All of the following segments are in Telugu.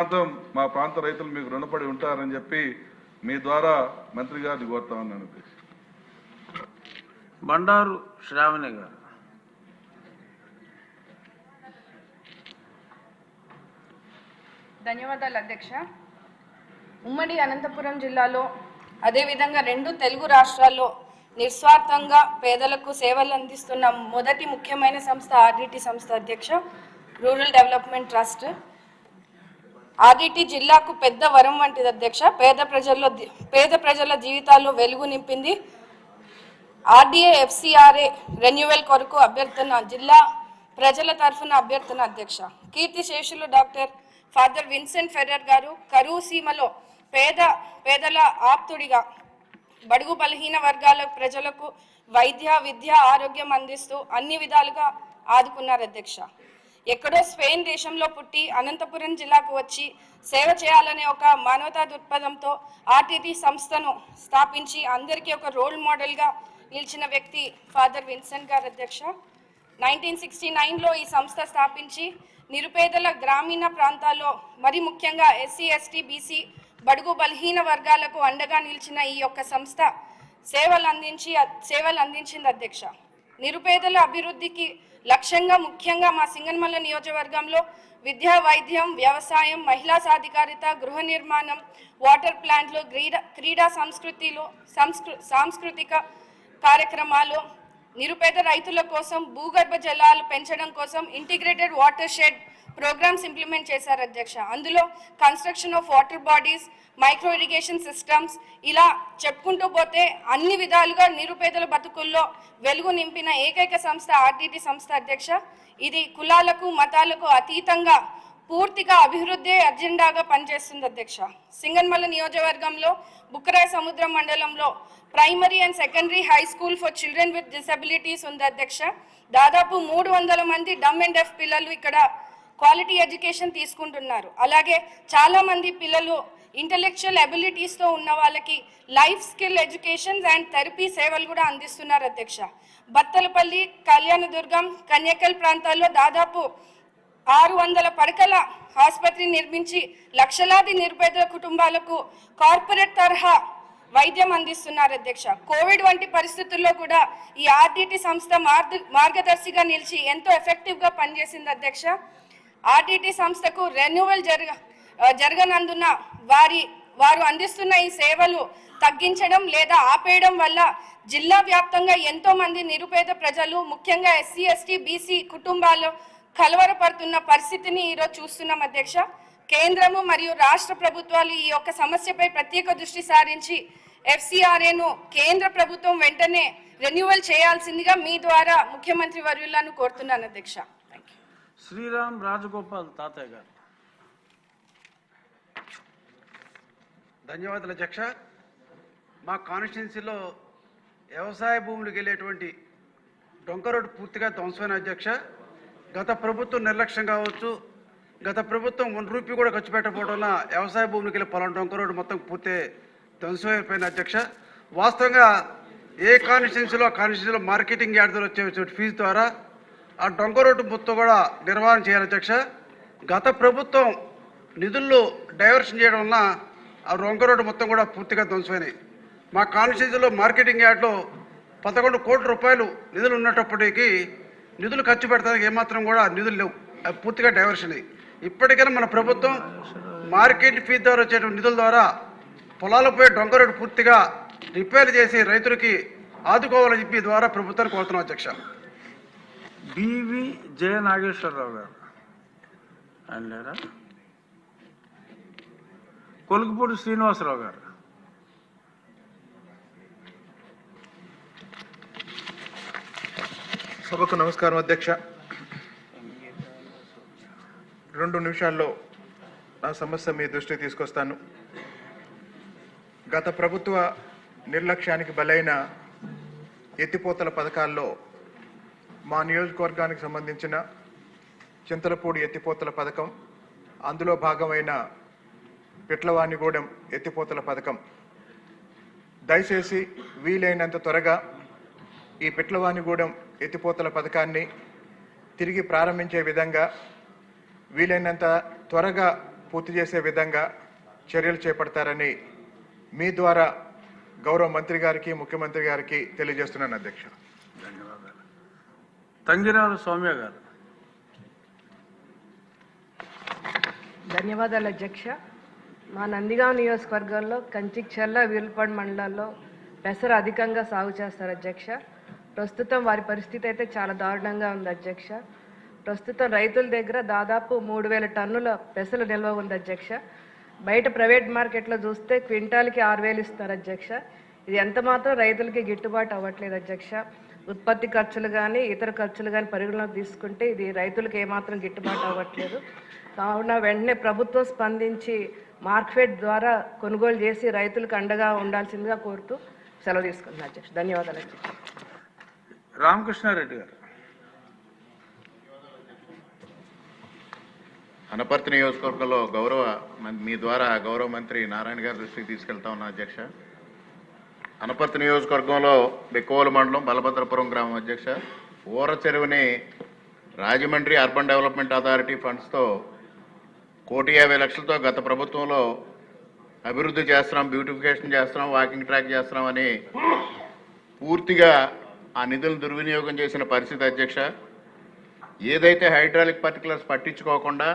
ప్రాంతం మా ప్రాంత రైతులు మీకు రుణపడి ఉంటారని చెప్పి మీ ద్వారా మంత్రి గారిని కోరుతా ఉన్నాను. బండారు శ్రావణి గారు. ధన్యవాదాలు అధ్యక్ష. ఉమ్మడి అనంతపురం జిల్లాలో అదేవిధంగా రెండు తెలుగు రాష్ట్రాల్లో నిస్వార్థంగా పేదలకు సేవలు అందిస్తున్న మొదటి ముఖ్యమైన సంస్థ ఆర్డిటి సంస్థ అధ్యక్ష. Rural development trust. ఆర్డిటి జిల్లాకు పెద్ద వరం వంటిది అధ్యక్ష. పేద ప్రజల్లో పేద ప్రజల జీవితాల్లో వెలుగు నింపింది. ఆర్డీఏ ఎఫ్సిఆర్ఏ రెన్యువల్ కొరకు అభ్యర్థన జిల్లా ప్రజల తరఫున అభ్యర్థన అధ్యక్ష. కీర్తి శేషులు డాక్టర్ ఫాదర్ విన్సెంట్ ఫెర్రర్ గారు కరువు సీమలో పేద పేదల ఆప్తుడిగా బడుగు బలహీన వర్గాల ప్రజలకు వైద్య విద్య ఆరోగ్యం అందిస్తూ అన్ని విధాలుగా ఆదుకున్నారు అధ్యక్ష. ఎక్కడో స్పెయిన్ దేశంలో పుట్టి అనంతపురం జిల్లాకు వచ్చి సేవ చేయాలనే ఒక మానవతా దృక్పథంతో ఆర్టీటీ సంస్థను స్థాపించి అందరికీ ఒక రోల్ మోడల్గా నిలిచిన వ్యక్తి ఫాదర్ విన్సెంట్ గారు అధ్యక్ష. నైన్టీన్ సిక్స్టీ నైన్లో ఈ సంస్థ స్థాపించి నిరుపేదల గ్రామీణ ప్రాంతాల్లో మరి ముఖ్యంగా ఎస్సీ ఎస్టీ బీసీ బడుగు బలహీన వర్గాలకు అండగా నిలిచిన ఈ యొక్క సంస్థ సేవలు అందించి సేవలు అందించింది అధ్యక్ష. నిరుపేదల అభివృద్ధికి లక్ష్యంగా ముఖ్యంగా మా సింగన్మల్ల నియోజకవర్గంలో విద్యా వైద్యం వ్యవసాయం మహిళా సాధికారిత గృహ నిర్మాణం వాటర్ ప్లాంట్లు క్రీడా క్రీడా సంస్కృతిలో సంస్కృ సాంస్కృతిక కార్యక్రమాలు నిరుపేద రైతుల కోసం భూగర్భ జలాలు పెంచడం కోసం integrated watershed programmes implement చేశారు అధ్యక్ష. అందులో construction of water bodies micro irrigation systems ఇలా చెప్పుకుంటూ పోతే అన్ని విధాలుగా నిరుపేదల బతుకుల్లో వెలుగు నింపిన ఏకైక సంస్థ ఆర్టీటీ సంస్థ అధ్యక్ష. ఇది కులాలకు మతాలకు అతీతంగా పూర్తిగా అభివృద్ధి అజెండాగా పనిచేస్తుంది అధ్యక్ష. సింగన్మల్ల నియోజకవర్గంలో బుక్కరాయ సముద్రం మండలంలో primary and secondary high school for children with disabilities ఉంది అధ్యక్ష. దాదాపు మూడు వందల మంది డమ్ అండ్ డెఫ్ పిల్లలు ఇక్కడ క్వాలిటీ ఎడ్యుకేషన్ తీసుకుంటున్నారు. అలాగే చాలామంది పిల్లలు ఇంటలెక్చువల్ అబిలిటీస్తో ఉన్న వాళ్ళకి life skill education and therapy సేవలు కూడా అందిస్తున్నారు అధ్యక్ష. బత్తలపల్లి కళ్యాణదుర్గం కన్యకల్ ప్రాంతాల్లో దాదాపు ఆరు వందల పడకల ఆసుపత్రి నిర్మించి లక్షలాది నిరుపేద కుటుంబాలకు కార్పొరేట్ తరహా వైద్యం అందిస్తున్నారు అధ్యక్ష. కోవిడ్ వంటి పరిస్థితుల్లో కూడా ఈ ఆర్డిటి సంస్థ మార్గ మార్గదర్శిగా నిలిచి ఎంతో ఎఫెక్టివ్గా పనిచేసింది అధ్యక్ష. ఆర్టీటీ సంస్థకు రెన్యువల్ జరగ జరగనందున వారి వారు అందిస్తున్న ఈ సేవలు తగ్గించడం లేదా ఆపేయడం వల్ల జిల్లా వ్యాప్తంగా ఎంతో మంది నిరుపేద ప్రజలు ముఖ్యంగా ఎస్సీ ఎస్టీ బీసీ కుటుంబాలు కలవరపడుతున్న పరిస్థితిని ఈరోజు చూస్తున్నాం అధ్యక్ష. కేంద్రము మరియు రాష్ట్ర ప్రభుత్వాలు ఈ యొక్క సమస్యపై ప్రత్యేక దృష్టి సారించి ఎఫ్సిఆర్ఏను కేంద్ర ప్రభుత్వం వెంటనే రెన్యువల్ చేయాల్సిందిగా మీ ద్వారా ముఖ్యమంత్రి వర్యులను కోరుతున్నాను అధ్యక్ష. శ్రీరామ్ రాజగోపాల్ తాతయ్య గారు. ధన్యవాదాలు అధ్యక్ష. మా కాన్స్టిట్యున్సీలో వ్యవసాయ భూములకు వెళ్ళేటువంటి డొంక రోడ్డు పూర్తిగా ధ్వంసమైన అధ్యక్ష. గత ప్రభుత్వం నిర్లక్ష్యం కావచ్చు గత ప్రభుత్వం వన్ రూపీ కూడా ఖర్చు పెట్టకపోవడం వల్ల వ్యవసాయ భూములకు వెళ్ళి పొలం డొంక రోడ్డు మొత్తం పూర్తి ధ్వంసమైపోయింది అధ్యక్ష. వాస్తవంగా ఏ కాన్స్టిట్యున్సీలో కాన్స్టిట్యున్సీలో మార్కెటింగ్ యార్డ్ ద్వారా వచ్చే ఫీజు ద్వారా ఆ డొంక రోడ్డు మొత్తం కూడా నిర్వహణ చేయాలి అధ్యక్ష. గత ప్రభుత్వం నిధుల్లో డైవర్షన్ చేయడం వలన ఆ డొంగ రోడ్డు మొత్తం కూడా పూర్తిగా ధ్వంసమైనాయి. మా కాన్స్టిట్యూన్సీలో మార్కెటింగ్ యార్డ్లో పదకొండు కోట్ల రూపాయలు నిధులు ఉన్నప్పటికీ నిధులు ఖర్చు పెడతానికి ఏమాత్రం కూడా నిధులు లేవు. అవి పూర్తిగా డైవర్షన్ అయ్యి ఇప్పటికైనా మన ప్రభుత్వం మార్కెట్ ఫీ ద్వారా వచ్చేటువంటి నిధుల ద్వారా పొలాలపై డొంక రోడ్డు పూర్తిగా రిపేర్ చేసి రైతులకి ఆదుకోవాలని చెప్పి ద్వారా ప్రభుత్వాన్ని కోరుతున్నాం అధ్యక్ష. బివి జయ నాగేశ్వరరావు గారు. ఆయన లేరా కొలుకుపూడి శ్రీనివాసరావు గారు. సభకు నమస్కారం అధ్యక్ష. రెండు నిమిషాల్లో నా సమస్య మీ దృష్టికి తీసుకొస్తాను. గత ప్రభుత్వ నిర్లక్ష్యానికి బలైన ఎత్తిపోతల పథకాల్లో మా నియోజకవర్గానికి సంబంధించిన చింతలపూడి ఎత్తిపోతల పథకం అందులో భాగమైన పిట్లవాణిగూడెం ఎత్తిపోతల పథకం. దయచేసి వీలైనంత త్వరగా ఈ పిట్లవాణిగూడెం ఎత్తిపోతల పథకాన్ని తిరిగి ప్రారంభించే విధంగా వీలైనంత త్వరగా పూర్తి చేసే విధంగా చర్యలు చేపడతారని మీ ద్వారా గౌరవ మంత్రి గారికి ముఖ్యమంత్రి గారికి తెలియజేస్తున్నాను అధ్యక్ష. తంగిరాల సౌమ్య గారు. ధన్యవాదాలు అధ్యక్ష. మా నందిగాం నియోజకవర్గంలో కంచిక్చర్ల వీరులపాడు మండలాల్లో పెసర అధికంగా సాగు చేస్తారు అధ్యక్ష. ప్రస్తుతం వారి పరిస్థితి అయితే చాలా దారుణంగా ఉంది అధ్యక్ష. ప్రస్తుతం రైతుల దగ్గర దాదాపు మూడు వేల టన్నుల పెసలు నిల్వ ఉంది అధ్యక్ష. బయట ప్రైవేట్ మార్కెట్లో చూస్తే క్వింటాల్కి ఆరు వేలు ఇస్తారు అధ్యక్ష. ఇది ఎంత మాత్రం రైతులకి గిట్టుబాటు అవ్వట్లేదు అధ్యక్ష. ఉత్పత్తి ఖర్చులు కానీ ఇతర ఖర్చులు కానీ పరిగణలోకి తీసుకుంటే ఇది రైతులకు ఏమాత్రం గిట్టుబాటు అవ్వట్లేదు. కావున వెంటనే ప్రభుత్వం స్పందించి మార్కెట్ ద్వారా కొనుగోలు చేసి రైతులకు అండగా ఉండాల్సిందిగా కోరుతూ సెలవు తీసుకుంటున్నాను అధ్యక్ష. ధన్యవాదాలు అధ్యక్ష. రామకృష్ణారెడ్డి గారు. అనపర్తి నియోజకవర్గంలో గౌరవ మం- మీ ద్వారా గౌరవ మంత్రి నారాయణ గారి దృష్టికి తీసుకెళ్తా ఉన్నా అధ్యక్ష. అనపర్తి నియోజకవర్గంలో బెక్కోలు మండలం బలభద్రపురం గ్రామం అధ్యక్ష. ఊర చెరువుని రాజమండ్రి అర్బన్ డెవలప్మెంట్ అథారిటీ ఫండ్స్తో కోటి యాభై లక్షలతో గత ప్రభుత్వంలో అభివృద్ధి చేస్తున్నాం బ్యూటిఫికేషన్ చేస్తున్నాం వాకింగ్ ట్రాక్ చేస్తున్నాం అని పూర్తిగా ఆ నిధులను దుర్వినియోగం చేసిన పరిస్థితి అధ్యక్ష. ఏదైతే హైడ్రాలిక్ పర్టికులర్స్ పట్టించుకోకుండా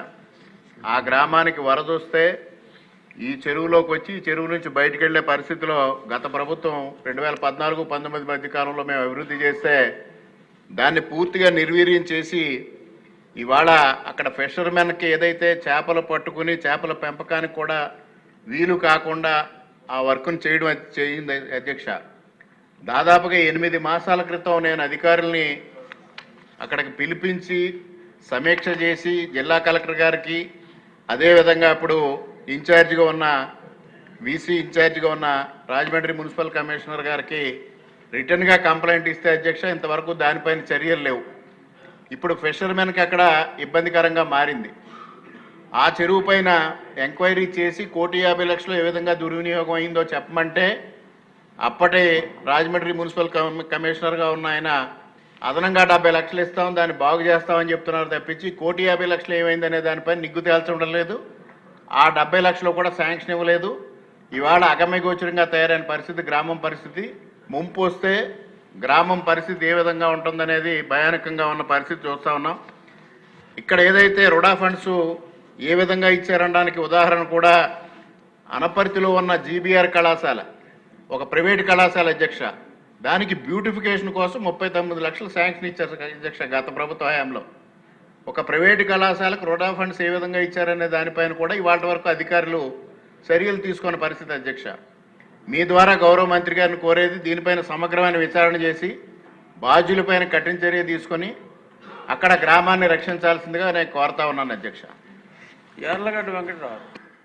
ఆ గ్రామానికి వరదొస్తే ఈ చెరువులోకి వచ్చి ఈ చెరువు నుంచి బయటకు వెళ్ళే పరిస్థితిలో గత ప్రభుత్వం రెండు వేల పద్నాలుగు పంతొమ్మిది మధ్య కాలంలో మేము అభివృద్ధి చేస్తే దాన్ని పూర్తిగా నిర్వీర్యం చేసి ఇవాళ అక్కడ ఫిషర్మెన్కి ఏదైతే చేపలు పట్టుకుని చేపల పెంపకానికి కూడా వీలు కాకుండా ఆ వర్క్ను చేయడం చేయింది అధ్యక్ష. దాదాపుగా ఎనిమిది మాసాల క్రితం నేను అధికారుల్ని అక్కడికి పిలిపించి సమీక్ష చేసి జిల్లా కలెక్టర్ గారికి అదేవిధంగా అప్పుడు ఇన్ఛార్జిగా ఉన్న వీసీ ఇన్ఛార్జిగా ఉన్న రాజమండ్రి మున్సిపల్ కమిషనర్ గారికి రిటర్న్గా కంప్లైంట్ ఇస్తే అధ్యక్ష ఇంతవరకు దానిపైన చర్యలు లేవు. ఇప్పుడు ఫిషర్మెన్కి అక్కడ ఇబ్బందికరంగా మారింది. ఆ చెరువు పైన ఎంక్వైరీ చేసి కోటి యాభై లక్షలు ఏ విధంగా దుర్వినియోగం అయిందో చెప్పమంటే అప్పటి రాజమండ్రి మున్సిపల్ కమిషనర్గా ఉన్న ఆయన అదనంగా డెబ్బై లక్షలు ఇస్తాం దాన్ని బాగు చేస్తామని చెప్తున్నారు తప్పించి కోటి యాభై లక్షలు ఏమైందనే దానిపై నిగ్గు తేల్చడం లేదు. ఆ డెబ్బై లక్షలు కూడా శాంక్షన్ ఇవ్వలేదు. ఇవాళ అగమ్యగోచరంగా తయారైన పరిస్థితి గ్రామం పరిస్థితి. ముంపు వస్తే గ్రామం పరిస్థితి ఏ విధంగా ఉంటుందనేది భయానకంగా ఉన్న పరిస్థితి చూస్తా ఉన్నాం. ఇక్కడ ఏదైతే రుడా ఫండ్స్ ఏ విధంగా ఇచ్చారనడానికి ఉదాహరణ కూడా అనపర్తిలో ఉన్న జీబీఆర్ కళాశాల ఒక ప్రైవేట్ కళాశాల అధ్యక్ష దానికి బ్యూటిఫికేషన్ కోసం ముప్పై తొమ్మిది లక్షలు శాంక్షన్ ఇచ్చారు అధ్యక్ష గత ప్రభుత్వ హయాంలో. ఒక ప్రైవేట్ కళాశాలకు రుణా ఫండ్స్ ఏ విధంగా ఇచ్చారనే దానిపైన కూడా ఇవాళ వరకు అధికారులు చర్యలు తీసుకున్న పరిస్థితి అధ్యక్ష. మీ ద్వారా గౌరవ మంత్రి గారిని కోరేది దీనిపైన సమగ్రమైన విచారణ చేసి బాధ్యులపైన కఠిన చర్య తీసుకొని అక్కడ గ్రామాన్ని రక్షించాల్సిందిగా నేను కోరుతా ఉన్నాను అధ్యక్ష. యార్లగడ్డ వెంకటరావు.